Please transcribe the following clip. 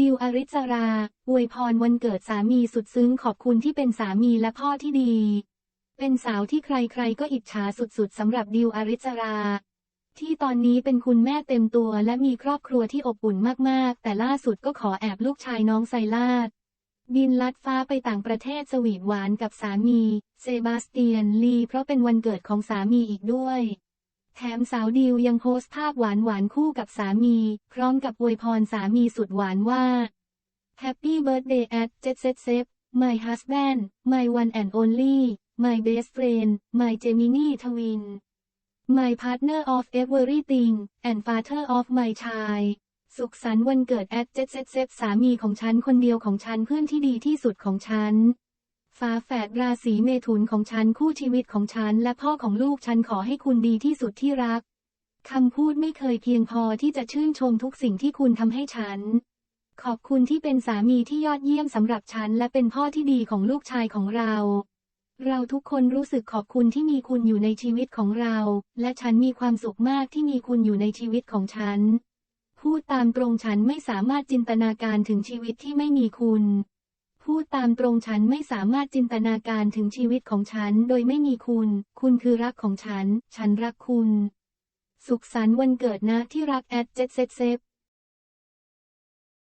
ดิวอริสรา อวยพรวันเกิดสามีสุดซึ้งขอบคุณที่เป็นสามีและพ่อที่ดี เป็นสาวที่ใครๆก็อิจฉาสุดๆสำหรับดิวอริสรา ที่ตอนนี้เป็นคุณแม่เต็มตัวและมีครอบครัวที่อบอุ่นมากๆ แต่ล่าสุดก็ขอแอบลูกชายน้องไซลาดบินลัดฟ้าไปต่างประเทศสวีทหวานกับสามี เซบาสเตียนลีเพราะเป็นวันเกิดของสามีอีกด้วย แถมสาวดิวยังโพสต์ภาพหวานหวานๆคู่กับสามี พร้อมกับอวยพรสามีสุดหวานว่า Happy birthday at Jet Set Set my husband my one and only my best friend my Gemini twin my partner of everything and father of my child สุขสันต์วันเกิด at Jet Set Set สามีของฉันคนเดียวของฉันเพื่อนที่ดีที่สุดของฉัน ฝาแฝดราศีเมถุนของฉันคู่ชีวิตของฉันและพ่อของลูกฉันขอให้คุณดีที่สุดที่รัก คำพูดไม่เคยเพียงพอที่จะชื่นชมทุกสิ่งที่คุณทำให้ฉัน ขอบคุณที่เป็นสามีที่ยอดเยี่ยมสำหรับฉันและเป็นพ่อที่ดีของลูกชายของเรา เราทุกคนรู้สึกขอบคุณที่มีคุณอยู่ในชีวิตของเรา และฉันมีความสุขมากที่มีคุณอยู่ในชีวิตของฉัน พูดตามตรงฉันไม่สามารถจินตนาการถึงชีวิตที่ไม่มีคุณ พูดตามตรงฉันไม่สามารถจินตนาการถึงชีวิตของฉันโดยไม่มีคุณ คุณคือรักของฉัน ฉันรักคุณ สุขสันต์วันเกิดนะที่รักแอดเจ็ดเซฟ